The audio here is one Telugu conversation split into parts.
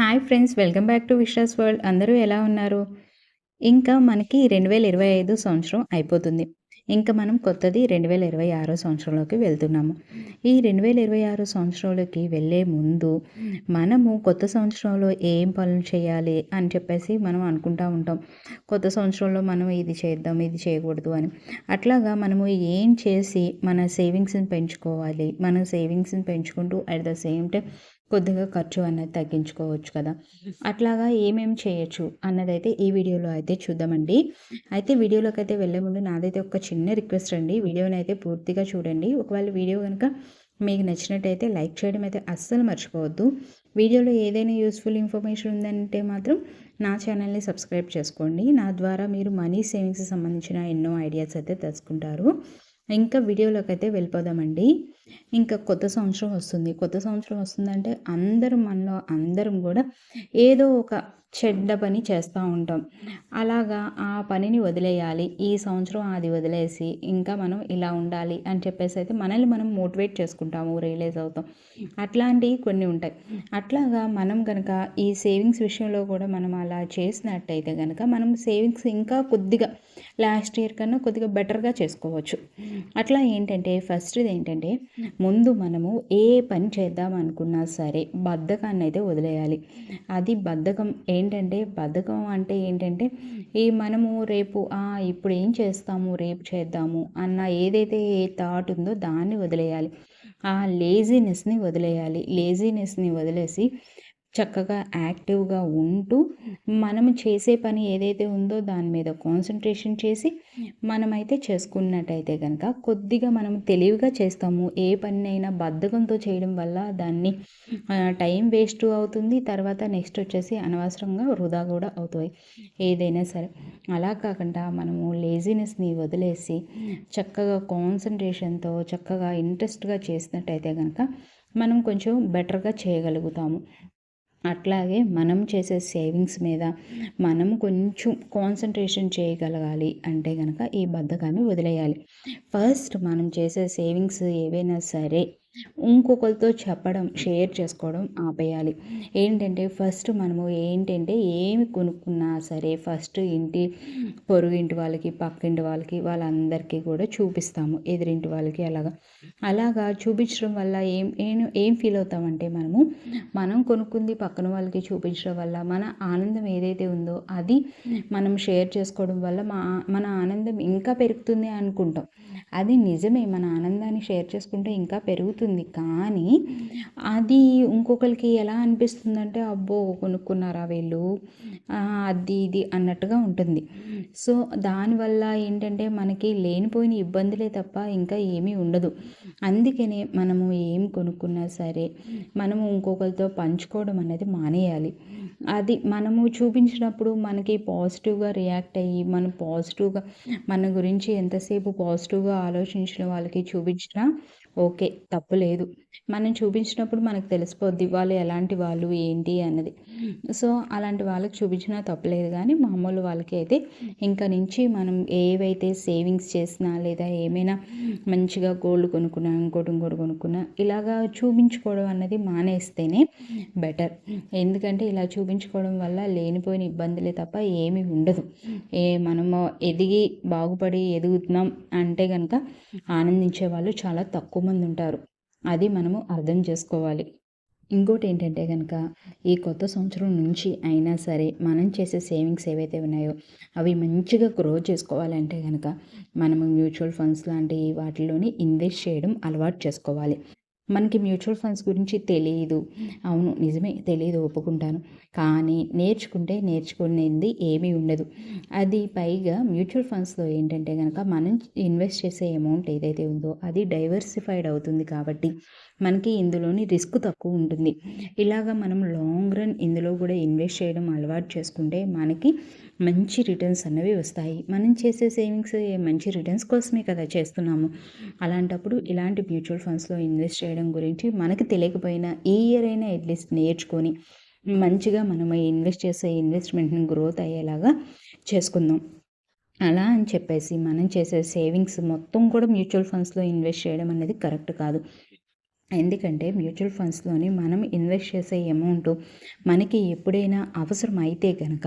Hi friends welcome back to Vishwas world అందరూ ఎలా ఉన్నారు? ఇంకా మనకి రెండు వేల ఇరవై ఐదు సంవత్సరం అయిపోతుంది. ఇంకా మనం కొత్తది రెండు వేల ఇరవై ఆరో సంవత్సరంలోకి వెళ్తున్నాము. ఈ రెండు వేల ఇరవై ఆరు సంవత్సరంలోకి వెళ్ళే ముందు మనము కొత్త సంవత్సరంలో ఏం పనులు చేయాలి అని చెప్పేసి మనం అనుకుంటూ ఉంటాం. కొత్త సంవత్సరంలో మనం ఇది చేద్దాం ఇది చేయకూడదు అని. అట్లాగా మనము ఏం చేసి మన సేవింగ్స్ని పెంచుకోవాలి? మన సేవింగ్స్ని పెంచుకుంటూ అట్ ద సేమ్ టైం కొద్దిగా ఖర్చు అనేది తగ్గించుకోవచ్చు కదా. అట్లాగా ఏమేమి చేయొచ్చు అన్నదైతే ఈ వీడియోలో అయితే చూద్దామండి. అయితే వీడియోలోకి అయితే వెళ్ళే ముందు నాదైతే ఒక చిన్న రిక్వెస్ట్ అండి. వీడియోని అయితే పూర్తిగా చూడండి. ఒకవేళ వీడియో కనుక మీకు నచ్చినట్టయితే లైక్ చేయడం అయితే అస్సలు మర్చిపోవద్దు. వీడియోలో ఏదైనా యూస్ఫుల్ ఇన్ఫర్మేషన్ ఉందంటే మాత్రం నా ఛానల్ని సబ్స్క్రైబ్ చేసుకోండి. నా ద్వారా మీరు మనీ సేవింగ్స్ సంబంధించిన ఎన్నో ఐడియాస్ అయితే తెలుసుకుంటారు. ఇంకా వీడియోలోకి అయితే వెళ్ళిపోదామండి. ఇంకా కొత్త సంవత్సరం వస్తుంది. కొత్త సంవత్సరం వస్తుందంటే అందరం మనలో అందరం కూడా ఏదో ఒక చెడ్డ పని చేస్తూ ఉంటాం. అలాగా ఆ పనిని వదిలేయాలి. ఈ సంవత్సరం అది వదిలేసి ఇంకా మనం ఇలా ఉండాలి అని చెప్పేసి అయితే మనల్ని మనం మోటివేట్ చేసుకుంటాము రియలైజ్ అవుతాం. అట్లాంటివి కొన్ని ఉంటాయి. అట్లాగా మనం కనుక ఈ సేవింగ్స్ విషయంలో కూడా మనం అలా చేసినట్టయితే కనుక మనం సేవింగ్స్ ఇంకా కొద్దిగా లాస్ట్ ఇయర్ కన్నా కొద్దిగా బెటర్గా చేసుకోవచ్చు. అట్లా ఏంటంటే ఫస్ట్ది ఏంటంటే ముందు మనము ఏ పని చేద్దాం అనుకున్నా సరే బద్ధకాన్ని అయితే వదిలేయాలి. అది బద్ధకం ఏంటంటే బద్ధకం అంటే ఏంటంటే ఈ మనము రేపు ఇప్పుడు ఏం చేస్తాము రేపు చేద్దాము అన్న ఏదైతే ఏ థాట్ ఉందో దాన్ని వదిలేయాలి. ఆ లేజినెస్ని వదిలేయాలి. లేజినెస్ని వదిలేసి చక్కగా యాక్టివ్గా ఉంటూ మనం చేసే పని ఏదైతే ఉందో దాని మీద కాన్సన్ట్రేషన్ చేసి మనమైతే చేసుకున్నట్టయితే కనుక కొద్దిగా మనం తెలివిగా చేస్తాము. ఏ పనినైనా బద్ధకంతో చేయడం వల్ల దాన్ని టైం వేస్ట్ అవుతుంది. తర్వాత నెక్స్ట్ వచ్చేసి అనవసరంగా వృధా కూడా అవుతాయి. ఏదైనా సరే. అలా కాకుండా మనము లేజినెస్ని వదిలేసి చక్కగా కాన్సన్ట్రేషన్తో చక్కగా ఇంట్రెస్ట్గా చేసినట్టయితే కనుక మనం కొంచెం బెటర్గా చేయగలుగుతాము. అట్లాగే మనం చేసే సేవింగ్స్ మీద మనం కొంచెం కాన్సన్ట్రేషన్ చేయగలగాలి అంటే కనుక ఈ బద్ధకాన్ని వదిలేయాలి. ఫస్ట్ మనం చేసే సేవింగ్స్ ఏవైనా సరే ఇంకొకరితో చెప్పడం షేర్ చేసుకోవడం ఆపేయాలి. ఏంటంటే ఫస్ట్ మనము ఏంటంటే ఏమి కొనుక్కున్నా సరే ఫస్ట్ ఇంటి పొరుగింటి వాళ్ళకి పక్కింటి వాళ్ళకి వాళ్ళందరికీ కూడా చూపిస్తాము. ఎదురింటి వాళ్ళకి అలాగా. అలాగా చూపించడం వల్ల ఏం ఏం ఏం ఫీల్ అవుతామంటే మనము మనం కొనుక్కుంది పక్కన వాళ్ళకి చూపించడం వల్ల మన ఆనందం ఏదైతే ఉందో అది మనం షేర్ చేసుకోవడం వల్ల మా మన ఆనందం ఇంకా పెరుగుతుంది అనుకుంటాం. అది నిజమే. మన ఆనందాన్ని షేర్ చేసుకుంటే ఇంకా పెరుగుతుంది కానీ అది ఇంకొకరికి ఎలా అనిపిస్తుందంటే అబ్బో కొనుక్కున్నారా వీళ్ళు? అది ఇది అన్నట్టుగా ఉంటుంది. సో దానివల్ల ఏంటంటే మనకి లేనిపోయిన ఇబ్బందులే తప్ప ఇంకా ఏమీ ఉండదు. అందుకనే మనము ఏం కొనుక్కున్నా సరే మనము ఇంకొకరితో పంచుకోవడం అనేది మానేయాలి. అది మనము చూపించినప్పుడు మనకి పాజిటివ్గా రియాక్ట్ అయ్యి మనం పాజిటివ్గా మన గురించి ఎంతసేపు పాజిటివ్గా ఆలోచించిన వాళ్ళకి చూపించినా ఓకే తప్పు లేదు. మనం చూపించినప్పుడు మనకు తెలిసిపోద్ది వాళ్ళు ఎలాంటి వాళ్ళు ఏంటి అన్నది. సో అలాంటి వాళ్ళకి చూపించినా తప్పలేదు కానీ మామూలు వాళ్ళకి అయితే ఇంకా నుంచి మనం ఏవైతే సేవింగ్స్ చేసినా లేదా ఏమైనా మంచిగా గోల్డ్ కొనుక్కున్నా ఇంకోటి ఇంకోటి కొనుక్కున్నా ఇలాగా చూపించుకోవడం అన్నది మానేస్తేనే బెటర్. ఎందుకంటే ఇలా చూపించుకోవడం వల్ల లేనిపోయిన ఇబ్బందులే తప్ప ఏమీ ఉండదు. ఏ మనము ఎదిగి బాగుపడి ఎదుగుతున్నాం అంటే కనుక ఆనందించే వాళ్ళు చాలా తక్కువ మంది ఉంటారు. అది మనము అర్థం చేసుకోవాలి. ఇంకోటి ఏంటంటే కనుక ఈ కొత్త సంవత్సరం నుంచి అయినా సరే మనం చేసే సేవింగ్స్ ఏవైతే ఉన్నాయో అవి మంచిగా గ్రో చేసుకోవాలంటే కనుక మనము మ్యూచువల్ ఫండ్స్ లాంటి వాటిలోని ఇన్వెస్ట్ చేయడం అలవాటు చేసుకోవాలి. మనకి మ్యూచువల్ ఫండ్స్ గురించి తెలియదు అవును నిజమే తెలియదు ఒప్పుకుంటాను. కానీ నేర్చుకుంటే నేర్చుకునేది ఏమీ ఉండదు. అది పైగా మ్యూచువల్ ఫండ్స్లో ఏంటంటే కనుక మనం ఇన్వెస్ట్ చేసే అమౌంట్ ఏదైతే ఉందో అది డైవర్సిఫైడ్ అవుతుంది కాబట్టి మనకి ఇందులోని రిస్క్ తక్కువ ఉంటుంది. ఇలాగ మనం లాంగ్ రన్ ఇందులో కూడా ఇన్వెస్ట్ చేయడం అలవాటు చేసుకుంటే మనకి మంచి రిటర్న్స్ అనేవి వస్తాయి. మనం చేసే సేవింగ్స్ మంచి రిటర్న్స్ కోసమే కదా చేస్తున్నాము. అలాంటప్పుడు ఇలాంటి మ్యూచువల్ ఫండ్స్లో ఇన్వెస్ట్ చేయడం గురించి మనకు తెలియకపోయినా ఈ ఇయర్ అయినా అట్లీస్ట్ నేర్చుకొని మంచిగా మనం ఇన్వెస్ట్ చేసే ఇన్వెస్ట్మెంట్ని గ్రోత్ అయ్యేలాగా చేసుకుందాం. అలా అని చెప్పేసి మనం చేసే సేవింగ్స్ మొత్తం కూడా మ్యూచువల్ ఫండ్స్లో ఇన్వెస్ట్ చేయడం అనేది కరెక్ట్ కాదు. ఎందుకంటే మ్యూచువల్ ఫండ్స్లోని మనం ఇన్వెస్ట్ చేసే అమౌంట్ మనకి ఎప్పుడైనా అవసరం అయితే కనుక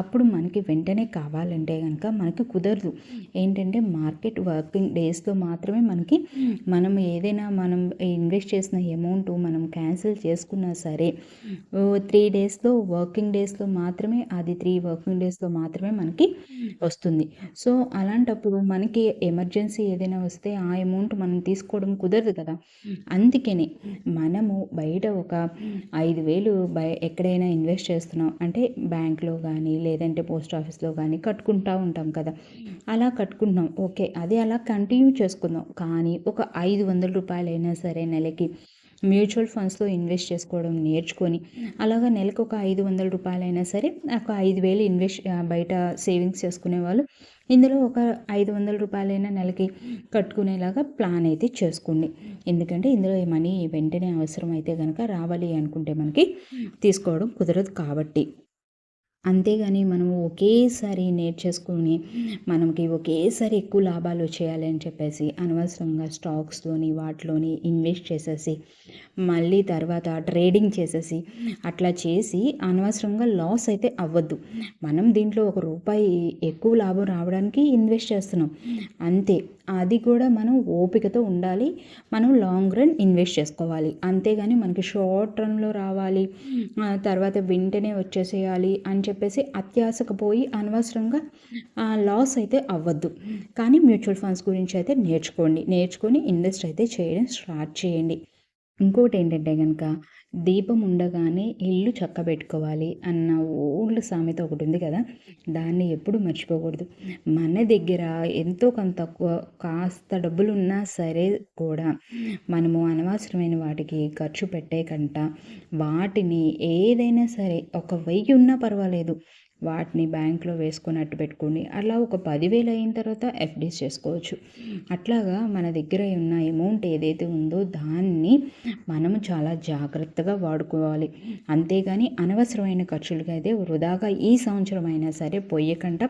అప్పుడు మనకి వెంటనే కావాలంటే కనుక మనకి కుదరదు. ఏంటంటే మార్కెట్ వర్కింగ్ డేస్లో మాత్రమే మనకి మనం ఏదైనా మనం ఇన్వెస్ట్ చేసిన అమౌంట్ మనం క్యాన్సిల్ చేసుకున్నా సరే త్రీ డేస్లో వర్కింగ్ డేస్లో మాత్రమే అది త్రీ వర్కింగ్ డేస్లో మాత్రమే మనకి వస్తుంది. సో అలాంటప్పుడు మనకి ఎమర్జెన్సీ ఏదైనా వస్తే ఆ అమౌంట్ మనం తీసుకోవడం కుదరదు కదా. అందుకని మనము బయట ఒక ఐదు వేలు బయ ఎక్కడైనా ఇన్వెస్ట్ చేస్తున్నాం. అంటే బ్యాంక్లో కానీ లేదంటే పోస్ట్ ఆఫీస్లో కానీ కట్టుకుంటూ ఉంటాం కదా. అలా కట్టుకుంటున్నాం. ఓకే అది అలా కంటిన్యూ చేసుకుందాం. కానీ ఒక ఐదు వందల రూపాయలైనా సరే నెలకి మ్యూచువల్ ఫండ్స్లో ఇన్వెస్ట్ చేసుకోవడం నేర్చుకొని అలాగా నెలకు ఒక ఐదు వందల రూపాయలైనా సరే ఒక ఐదు వేలు ఇన్వెస్ట్ బయట సేవింగ్స్ చేసుకునే వాళ్ళు ఇందులో ఒక ఐదు వందల రూపాయలైనా నెలకి కట్టుకునేలాగా ప్లాన్ అయితే చేసుకోండి. ఎందుకంటే ఇందులో మనీ వెంటనే అవసరం అయితే కనుక రావాలి అనుకుంటే మనకి తీసుకోవడం కుదరదు కాబట్టి. అంతేగాని మనము ఒకేసారి నేర్చేసుకొని మనకి ఒకేసారి ఎక్కువ లాభాలు వచ్చేయాలి అని చెప్పేసి అనవసరంగా స్టాక్స్లోని వాటిలోని ఇన్వెస్ట్ చేసేసి మళ్ళీ తర్వాత ట్రేడింగ్ చేసేసి అట్లా చేసి అనవసరంగా లాస్ అయితే అవ్వద్దు. మనం దీంట్లో ఒక రూపాయి ఎక్కువ లాభం రావడానికి ఇన్వెస్ట్ చేస్తున్నాం. అంతే. అది కూడా మనం ఓపికతో ఉండాలి. మనం లాంగ్ రన్ ఇన్వెస్ట్ చేసుకోవాలి. అంతేగాని మనకి షార్ట్ రన్లో రావాలి. తర్వాత వెంటనే వచ్చేసేయాలి అని చెప్పేసి అత్యాశకు పోయి అనవసరంగా లాస్ అయితే అవ్వద్దు. కానీ మ్యూచువల్ ఫండ్స్ గురించి అయితే నేర్చుకోండి. నేర్చుకొని ఇన్వెస్ట్ అయితే చేయడం స్టార్ట్ చేయండి. ఇంకోటి ఏంటంటే కనుక దీపం ఉండగానే ఇల్లు చక్కబెట్టుకోవాలి అన్న ఓల్డ్ సామెత ఒకటి ఉంది కదా. దాన్ని ఎప్పుడు మర్చిపోకూడదు. మన దగ్గర ఎంతో కొంత తక్కువ కాస్త డబ్బులు ఉన్నా సరే కూడా మనము అనవసరమైన వాటికి ఖర్చు పెట్టే కంట వాటిని ఏదైనా సరే ఒక వెయ్యి ఉన్నా పర్వాలేదు. వాటిని బ్యాంక్లో వేసుకున్నట్టు పెట్టుకోండి. అలా ఒక పదివేలు అయిన తర్వాత ఎఫ్డీస్ చేసుకోవచ్చు. అట్లాగా మన దగ్గర ఉన్న అమౌంట్ ఏదైతే ఉందో దాన్ని మనము చాలా జాగ్రత్తగా వాడుకోవాలి. అంతేగాని అనవసరమైన ఖర్చులుగా అయితే వృధాగా ఈ సంవత్సరం అయినా సరే పోయకుండా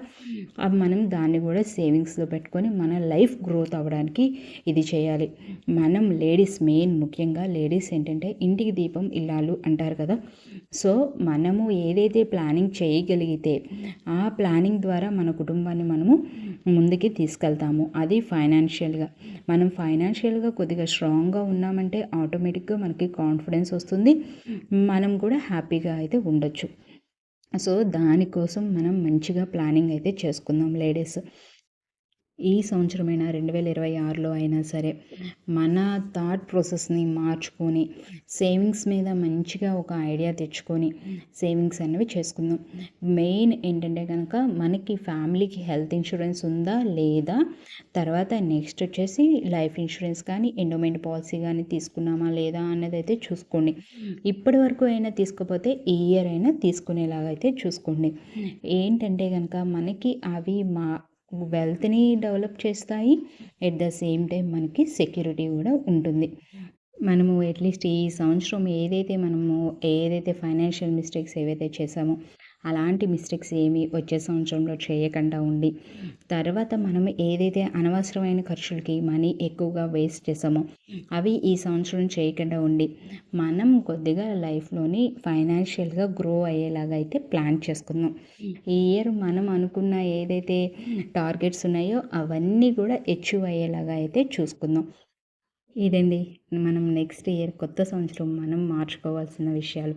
మనం దాన్ని కూడా సేవింగ్స్లో పెట్టుకొని మన లైఫ్ గ్రోత్ అవ్వడానికి ఇది చేయాలి. మనం లేడీస్ మెయిన్ ముఖ్యంగా లేడీస్ ఏంటంటే ఇంటికి దీపం ఇల్లాలు అంటారు కదా. సో మనము ఏదైతే ప్లానింగ్ చేయగలిగితే అయితే ఆ ప్లానింగ్ ద్వారా మన కుటుంబాన్ని మనము ముందుకి తీసుకెళ్తాము. అది ఫైనాన్షియల్గా. మనం ఫైనాన్షియల్గా కొద్దిగా స్ట్రాంగ్గా ఉన్నామంటే ఆటోమేటిక్గా మనకి కాన్ఫిడెన్స్ వస్తుంది. మనం కూడా హ్యాపీగా అయితే ఉండొచ్చు. సో దానికోసం మనం మంచిగా ప్లానింగ్ అయితే చేసుకుందాం లేడీస్. ఈ సంవత్సరమైనా రెండు వేల ఇరవై ఆరులో అయినా సరే మన థాట్ ప్రాసెస్ని మార్చుకొని సేవింగ్స్ మీద మంచిగా ఒక ఐడియా తెచ్చుకొని సేవింగ్స్ అనేవి చేసుకుందాం. మెయిన్ ఏంటంటే కనుక మనకి ఫ్యామిలీకి హెల్త్ ఇన్సూరెన్స్ ఉందా లేదా? తర్వాత నెక్స్ట్ వచ్చేసి లైఫ్ ఇన్సూరెన్స్ కానీ ఎండోమెంట్ పాలసీ కానీ తీసుకున్నామా లేదా అన్నది అయితే చూసుకోండి. ఇప్పటి వరకు అయినా తీసుకోపోతే ఈ ఇయర్ అయినా తీసుకునేలాగా అయితే చూసుకోండి. ఏంటంటే కనుక మనకి అవి మా వెల్త్ని డెవలప్ చేస్తాయి. ఎట్ ద సేమ్ టైం మనకి సెక్యూరిటీ కూడా ఉంటుంది. మనము అట్లీస్ట్ ఈ సంవత్సరం ఏదైతే మనము ఏదైతే ఫైనాన్షియల్ మిస్టేక్స్ ఏవైతే చేసామో అలాంటి మిస్టేక్స్ ఏమి వచ్చే సంవత్సరంలో చేయకుండా ఉండి తర్వాత మనం ఏదైతే అనవసరమైన ఖర్చులకి మనీ ఎక్కువగా వేస్ట్ చేసామో అవి ఈ సంవత్సరం చేయకుండా ఉండి మనం కొద్దిగా లైఫ్లోని ఫైనాన్షియల్గా గ్రో అయ్యేలాగా అయితే ప్లాన్ చేసుకుందాం. ఈ ఇయర్ మనం అనుకున్న ఏదైతే టార్గెట్స్ ఉన్నాయో అవన్నీ కూడా అచీవ్ అయ్యేలాగా అయితే చూసుకుందాం. ఇదండి. మనం నెక్స్ట్ ఇయర్ కొత్త సంవత్సరం మనం మార్చుకోవాల్సిన విషయాలు.